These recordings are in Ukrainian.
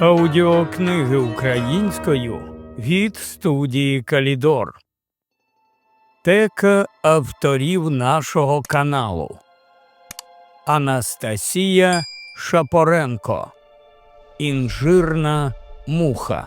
Аудіокниги українською від студії Калідор. Тека авторів нашого каналу Анастасія Шапоренко. Інжирна муха.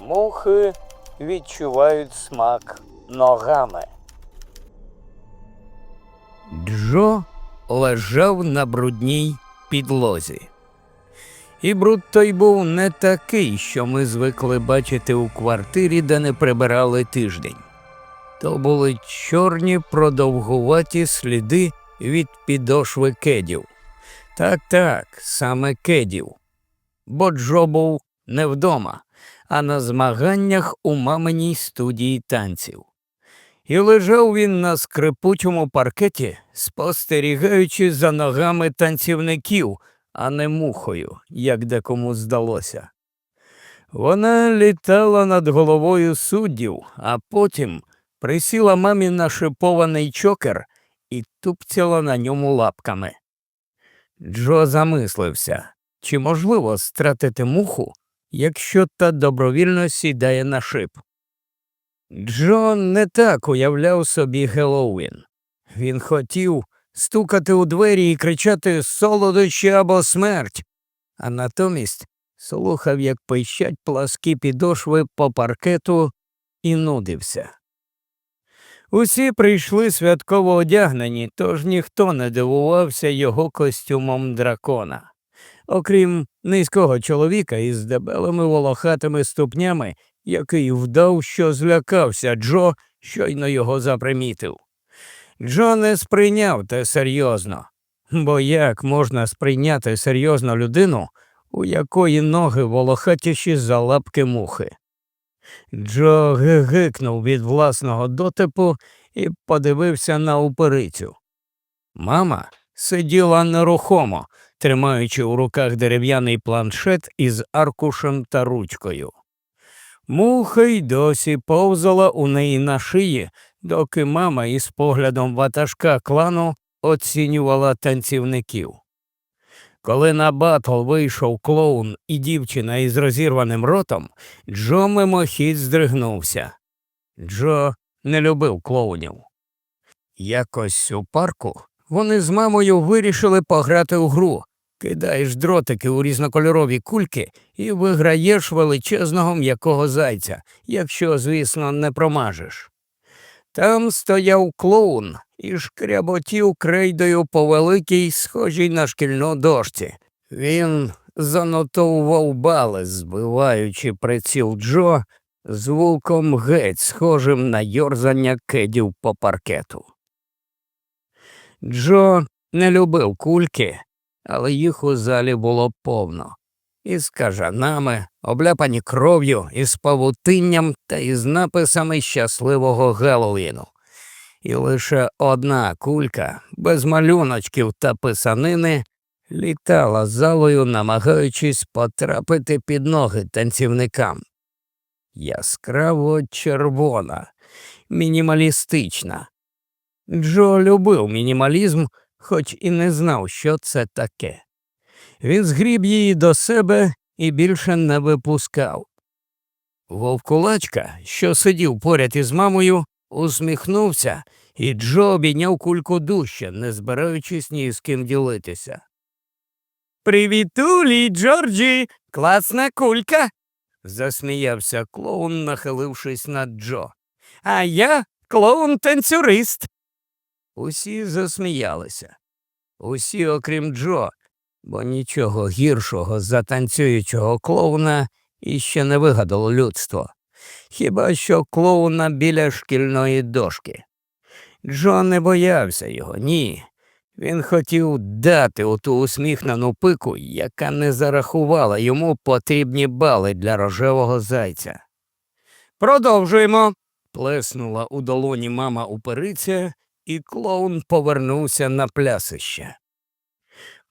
Мухи відчувають смак ногами. Джо лежав на брудній підлозі. І бруд той був не такий, що ми звикли бачити у квартирі, де не прибирали тиждень. То були чорні продовгуваті сліди від підошви кедів. Так, так, саме кедів. Бо Джо був не вдома, а на змаганнях у маминій студії танців. І лежав він на скрипучому паркеті, спостерігаючи за ногами танцівників, а не мухою, як декому здалося. Вона літала над головою суддів, а потім присіла мамі на шипований чокер і тупцяла на ньому лапками. Джо замислився, чи можливо стратити муху, якщо та добровільно сідає на шип. Джо не так уявляв собі Геловін. Він хотів стукати у двері і кричати солодощі або смерть, а натомість слухав, як пищать пласкі підошви по паркету і нудився. Усі прийшли святково одягнені, тож ніхто не дивувався його костюмом дракона. Окрім низького чоловіка із дебелими волохатими ступнями, який вдав, що злякався Джо, щойно його запримітив. Джо не сприйняв те серйозно, бо як можна сприйняти серйозно людину, у якої ноги волохатіші за лапки мухи? Джо гигикнув від власного дотипу і подивився на уперицю. Мама сиділа нерухомо, тримаючи у руках дерев'яний планшет із аркушем та ручкою. Муха й досі повзала у неї на шиї, доки мама із поглядом ватажка клану оцінювала танцівників. Коли на батл вийшов клоун і дівчина із розірваним ротом, Джо мимохідь здригнувся. Джо не любив клоунів. Якось у парку вони з мамою вирішили пограти у гру. Кидаєш дротики у різнокольорові кульки і виграєш величезного м'якого зайця, якщо, звісно, не промажеш. Там стояв клоун і шкряботів крейдою по великій, схожій на шкільну дошці. Він занотовував бали, збиваючи приціл Джо звуком геть, схожим на йорзання кедів по паркету. Джо не любив кульки, але їх у залі було повно. Із кажанами, обляпані кров'ю, із павутинням та із написами щасливого Геловіну. І лише одна кулька, без малюночків та писанини, літала залою, намагаючись потрапити під ноги танцівникам. Яскраво червона, мінімалістична. Джо любив мінімалізм, хоч і не знав, що це таке. Він згріб її до себе і більше не випускав. Вовкулачка, що сидів поряд із мамою, усміхнувся, і Джо обійняв кульку дужче, не збираючись ні з ким ділитися. Привітулі, Джорджі, класна кулька. засміявся клоун, нахилившись над Джо. А я клоун танцюрист. Усі засміялися. Усі, окрім Джо, бо нічого гіршого за танцюючого клоуна іще не вигадало людство. Хіба що клоуна біля шкільної дошки. Джо не боявся його, ні. Він хотів дати у ту усміхнену пику, яка не зарахувала йому потрібні бали для рожевого зайця. Продовжуємо. плеснула у долоні мама упериця, і клоун повернувся на плясище.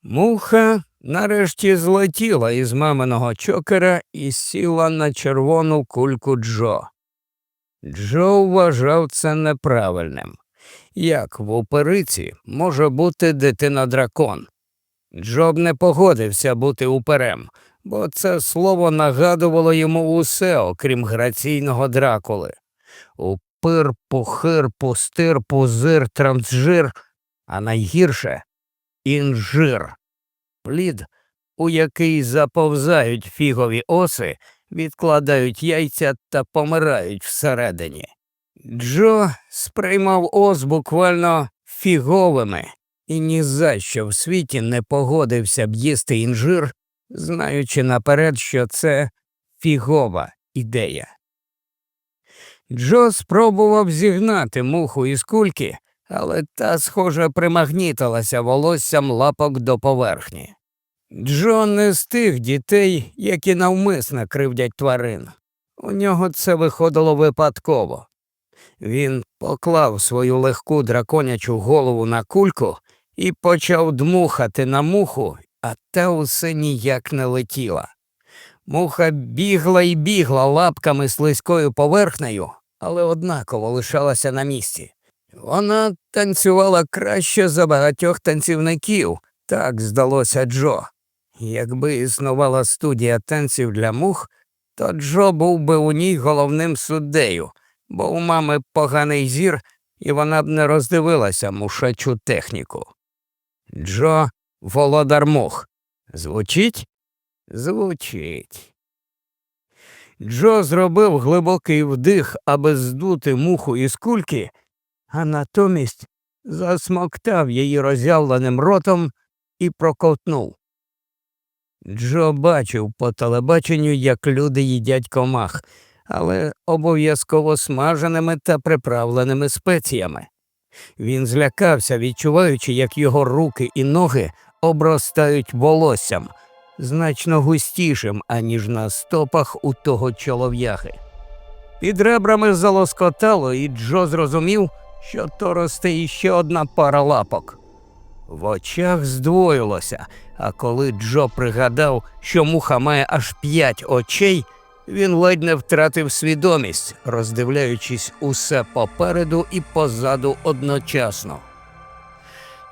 Муха нарешті злетіла із маминого чокера і сіла на червону кульку Джо. Джо вважав це неправильним. Як в опериці може бути дитина дракон? Джоб не погодився бути уперем, бо це слово нагадувало йому усе, окрім граційного дракули. Упир, пухир, пустир, пузир, трансжир, а найгірше інжир. Плід, у який заповзають фігові оси, відкладають яйця та помирають всередині. Джо сприймав ос буквально фіговими і ні за що в світі не погодився б їсти інжир, знаючи наперед, що це фігова ідея. Джо спробував зігнати муху із кульки, але та, схоже, примагнітилася волоссям лапок до поверхні. Джо не з тих дітей, які навмисно кривдять тварин. У нього це виходило випадково. Він поклав свою легку драконячу голову на кульку і почав дмухати на муху, а та усе ніяк не летіла. Муха бігла і бігла лапками слизькою поверхнею, але однаково лишалася на місці. Вона танцювала краще за багатьох танцівників, так здалося Джо. Якби існувала студія танців для мух, то Джо був би у ній головним суддею, бо у мами поганий зір, і вона б не роздивилася мушачу техніку. Джо володар мух. Звучить? Звучить. Джо зробив глибокий вдих, аби здути муху із кульки, а натомість засмоктав її роззявленим ротом і проковтнув. Джо бачив по телебаченню, як люди їдять комах, але обов'язково смаженими та приправленими спеціями. Він злякався, відчуваючи, як його руки і ноги обростають волоссям, значно густішим, аніж на стопах у того чолов'яги. Під ребрами залоскотало, і Джо зрозумів, що то росте іще одна пара лапок. В очах здвоїлося, а коли Джо пригадав, що муха має аж п'ять очей, він ледь не втратив свідомість, роздивляючись усе попереду і позаду одночасно.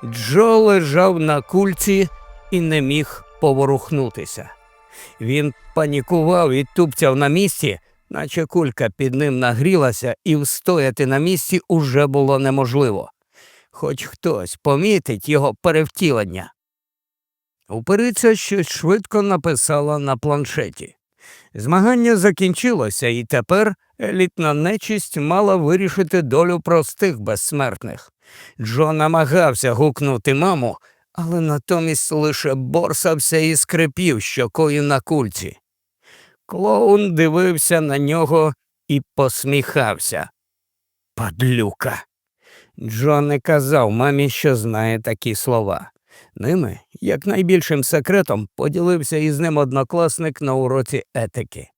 Джо лежав на кульці і не міг поворухнутися. Він панікував і тупцяв на місці, наче кулька під ним нагрілася, і встояти на місці уже було неможливо. Хоч хтось помітить його перевтілення. Упериця щось швидко написала на планшеті. Змагання закінчилося, і тепер елітна нечисть мала вирішити долю простих безсмертних. Джо намагався гукнути маму, але натомість лише борсався і скрипів щокою на кульці. Клоун дивився на нього і посміхався. Падлюка. Джо не казав мамі, що знає такі слова. Ними, як найбільшим секретом, поділився із ним однокласник на уроці етики.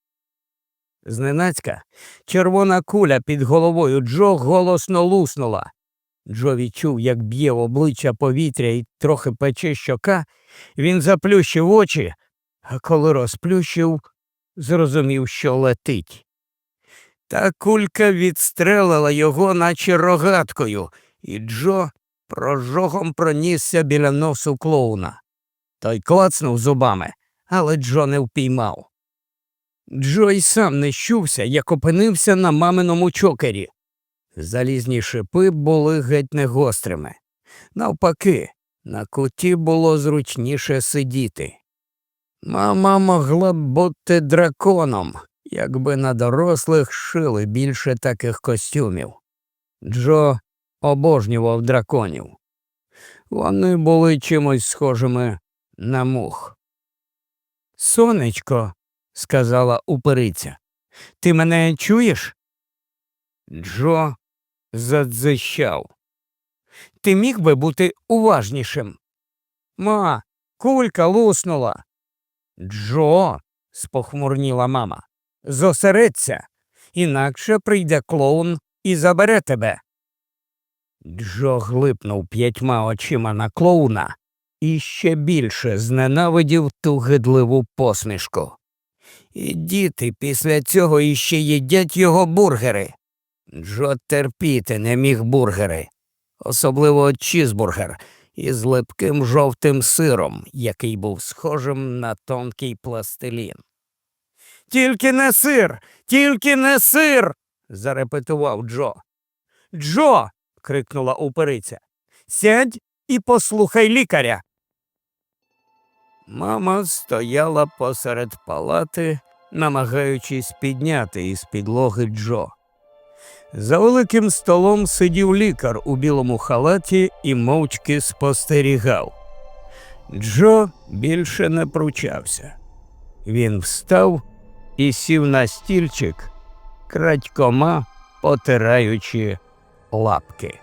Зненацька червона куля під головою Джо голосно луснула. Джо відчув, як б'є в обличчя повітря і трохи пече щока. Він заплющив очі, а коли розплющив, зрозумів, що летить. Та кулька відстрелила його, наче рогаткою, і Джо прожогом пронісся біля носу клоуна. Той клацнув зубами, але Джо не впіймав. Джо й сам не щувся, як опинився на маминому чокері. Залізні шипи були геть не гострими. Навпаки, на куті було зручніше сидіти. Мама могла б бути драконом, якби на дорослих шили більше таких костюмів. Джо обожнював драконів. Вони були чимось схожими на мух. Сонечко, сказала упериця, ти мене чуєш? Джо задзищав. Ти міг би бути уважнішим. Ма, кулька луснула. Джо, спохмурніла мама, зосередься, інакше прийде клоун і забере тебе. Джо глипнув п'ятьма очима на клоуна і ще більше зненавидів ту гидливу посмішку. І діти після цього іще їдять його бургери. Джо терпіти не міг бургери, особливо чізбургер, із липким жовтим сиром, який був схожим на тонкий пластилін. Тільки не сир, тільки не сир. зарепетував Джо. Джо. крикнула упериця. Сядь і послухай лікаря. Мама стояла посеред палати, намагаючись підняти із підлоги Джо. За великим столом сидів лікар у білому халаті і мовчки спостерігав. Джо більше не пручався. Він встав і сів на стільчик, крадькома потираючи лапки.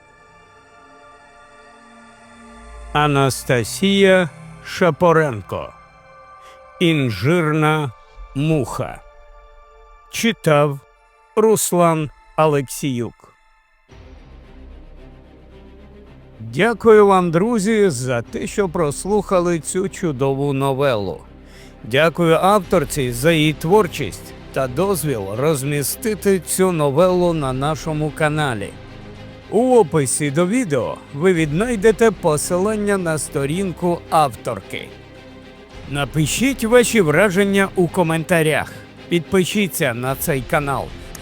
Анастасія Шапоренко. Інжирна муха. Читав Руслан Алексіюк. Дякую вам, друзі, за те, що прослухали цю чудову новелу. Дякую авторці за її творчість та дозвіл розмістити цю новелу на нашому каналі. У описі до відео ви віднайдете посилання на сторінку авторки. Напишіть ваші враження у коментарях. Підпишіться на цей канал,